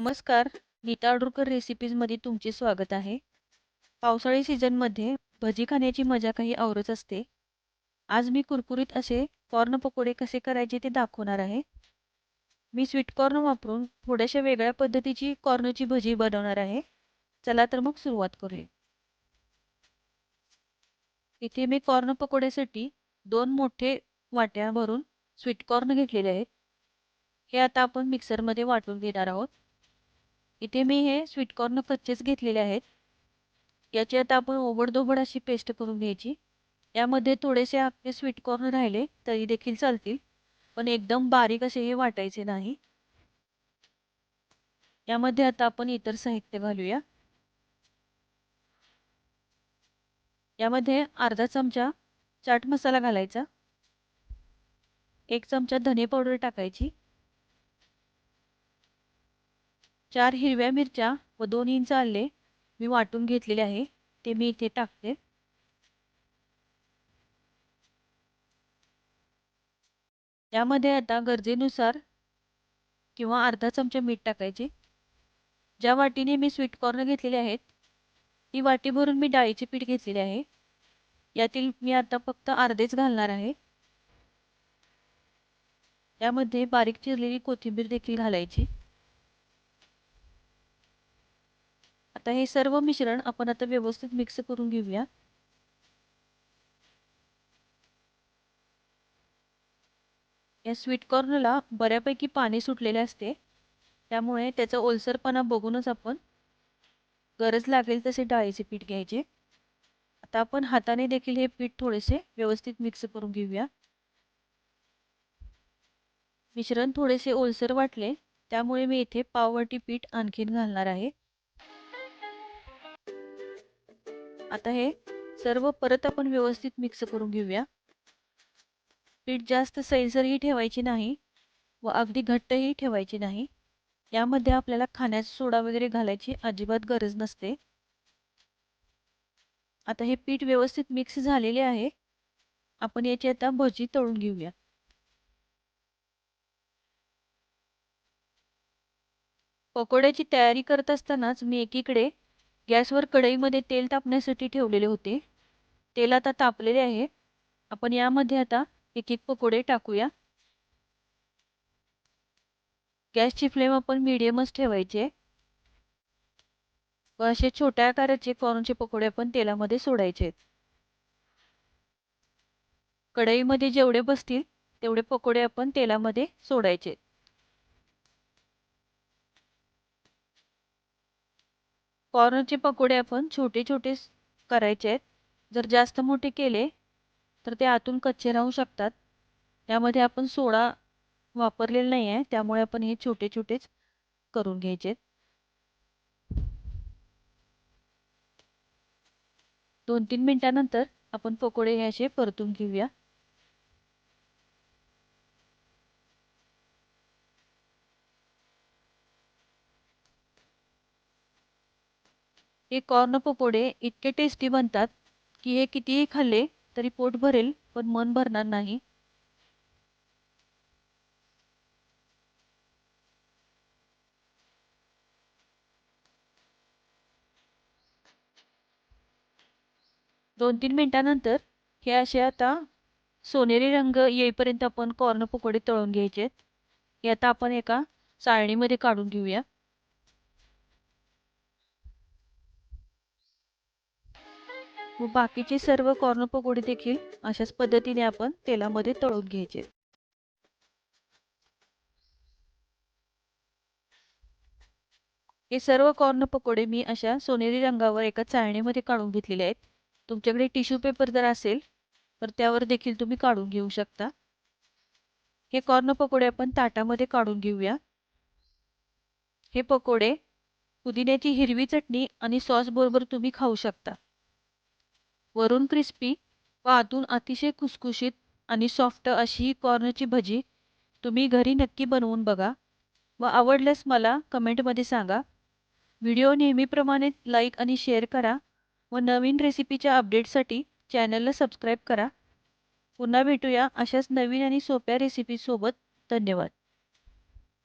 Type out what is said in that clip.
नमस्कार. नीताडुलकर रेसिपीजमध्ये तुमचे स्वागत आहे. पावसाळी सीझनमध्ये भजी खाण्याची मजा काही औरच असते. आज मी कुरकुरीत असे कॉर्न पकोडे कसे करायचे ते दाखवणार आहे. मी स्वीट कॉर्न वापरून थोड्याशा वेगळ्या पद्धतीची कॉर्नची भजी बनवणार आहे. चला तर मग सुरुवात करूया. इथे मी कॉर्न पकोड्यासाठी दोन मोठे वाट्या भरून स्वीट कॉर्न घेतलेले आहेत. हे आता आपण मिक्सरमध्ये वाटून घेणार आहोत. इथे मी हे स्वीटकॉर्न कच्चेच घेतलेले आहेत. याची आता आपण ओबडधोबड अशी पेस्ट करून घ्यायची. यामध्ये थोडेसे आपले स्वीटकॉर्न राहिले तरी देखील चालतील. पण एकदम बारीक असे हे वाटायचे नाही. यामध्ये आता आपण इतर साहित्य घालूया. यामध्ये अर्धा चमचा चाट मसाला घालायचा. एक चमचा धने पावडर टाकायची. चार हिरव्या मिरच्या व दोन इंच आले मी वाटून घेतलेले आहे. ते मी इथे टाकते. त्यामध्ये आता गरजेनुसार किंवा अर्धा चमचा मीठ टाकायचे. ज्या वाटीने मी स्वीट कॉर्न घेतलेले आहेत ती वाटी भरून मी डाळीचे पीठ घेतलेले आहे. यातील मी आता फक्त अर्धेच घालणार आहे. त्यामध्ये बारीक चिरलेली कोथिंबीर देखील घालायची. आता हे सर्व मिश्रण आपण आता व्यवस्थित मिक्स करून घेऊया. या स्वीट कॉर्नला बऱ्यापैकी पाणी सुटलेले असते. त्यामुळे त्याचा ओलसरपणा बघूनच आपण गरज लागेल तसे डाळीचे पीठ घ्यायचे. आता आपण हाताने देखील हे पीठ थोडेसे व्यवस्थित मिक्स करून घेऊया. मिश्रण थोडेसे ओलसर वाटले त्यामुळे मी इथे पाववाटी पीठ आणखीन घालणार आहे. आता हे सर्व परत आपण व्यवस्थित मिक्स करून घेऊया. पीठ जास्त सैलसरही ठेवायची नाही व अगदी घट्टही ठेवायची नाही. यामध्ये आपल्याला खाण्याचा सोडा वगैरे घालायची अजिबात गरज नसते. आता हे पीठ व्यवस्थित मिक्स झालेले आहे. आपण याची आता भजी तळून घेऊया. पकोड्याची तयारी करत असतानाच मी एकीकडे गॅसवर कढईमध्ये तेल तापण्यासाठी ठेवलेले होते. तेल आता तापलेले आहे. आपण यामध्ये आता एक एक पकोडे टाकूया. गॅसची फ्लेम आपण मीडियमच ठेवायचे व असे छोट्या आकाराचे कॉर्नचे पकोडे आपण तेलामध्ये सोडायचे कढईमध्ये जेवढे बसतील तेवढे पकोडे आपण तेलामध्ये सोडायचे कॉर्नचे पकोडे आपण छोटे छोटे करायचे आहेत. जर जास्त मोठे केले तर ते आतून कच्चे राहू शकतात. त्यामध्ये आपण सोडा वापरलेला नाही आहे. त्यामुळे आपण हे छोटे छोटेच करून घ्यायचे दोन तीन मिनटानंतर आपण पकोडे हे असे परतून घेऊया. हे कॉर्न पकोडे इतके टेस्टी बनतात की हे कितीही खाल्ले तरी पोट भरेल पण मन भरणार नाही. दोन तीन मिनिटानंतर हे असे आता सोनेरी रंग येईपर्यंत आपण कॉर्न पकोडे तळून घ्यायचे हे आता आपण एका चाळणीमध्ये काढून घेऊया. व बाकीचे सर्व कॉर्न पकोडे देखील अशाच पद्धतीने आपण तेलामध्ये तळून घ्यायचे. हे सर्व कॉर्न पकोडे मी अशा सोनेरी रंगावर एका चाळणीमध्ये काढून घेतलेले आहेत. तुमच्याकडे टिश्यू पेपर जर असेल तर त्यावर देखील तुम्ही काढून घेऊ शकता. हे कॉर्न पकोडे आपण ताटामध्ये काढून घेऊया. हे पकोडे पुदिन्याची हिरवी चटणी आणि सॉस बरोबर तुम्ही खाऊ शकता. वरून क्रिस्पी व आतून अतिशय खुसखुशीत आणि सॉफ्ट अशी ही कॉर्नची भजी तुम्ही घरी नक्की बनवून बघा. व आवडल्यास मला कमेंटमध्ये सांगा. व्हिडिओ नेहमीप्रमाणे लाईक आणि शेअर करा व नवीन रेसिपीच्या अपडेटसाठी चॅनलला सबस्क्राईब करा. पुन्हा भेटूया अशाच नवीन आणि सोप्या रेसिपीसोबत. धन्यवाद.